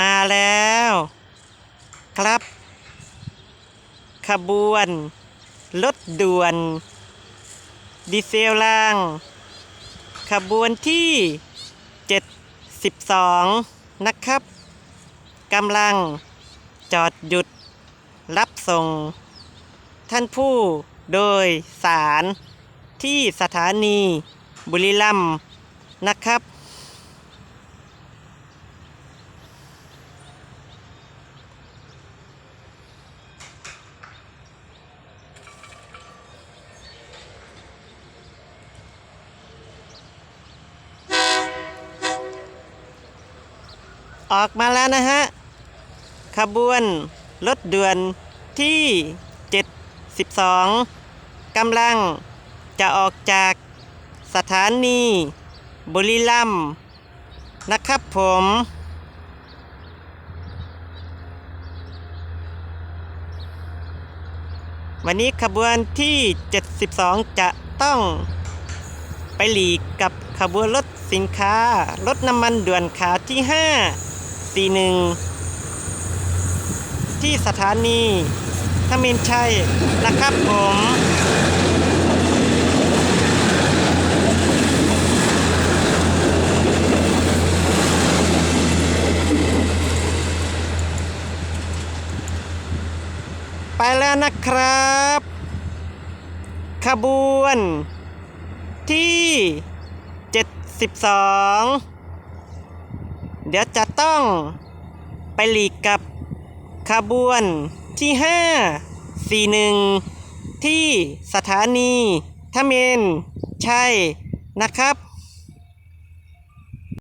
มาแล้ว ครับ ขบวน รถด่วน ดีเซลล่าง ขบวนที่ 72 นะครับกำลัง จอดหยุด รับส่ง ท่านผู้โดยสารที่สถานีบุรีรัมย์นะครับ ออกมาแล้วนะฮะ ขบวนรถด่วนที่ 72กำลังจะออกจากสถานีบุรีรัมย์นะครับผมวันนี้ขบวนที่ 72 จะต้องไปหลีกกับขบวนรถสินค้ารถน้ำมันด่วนขาที่ 5 41 ที่สถานีทมินชัยนะครับผมไปแล้วนะครับ ขบวนที่ 72 เดี๋ยวจะต้องไปหลีกกับขบวนที่ 5 41 ที่สถานีทเมน ใช่นะครับ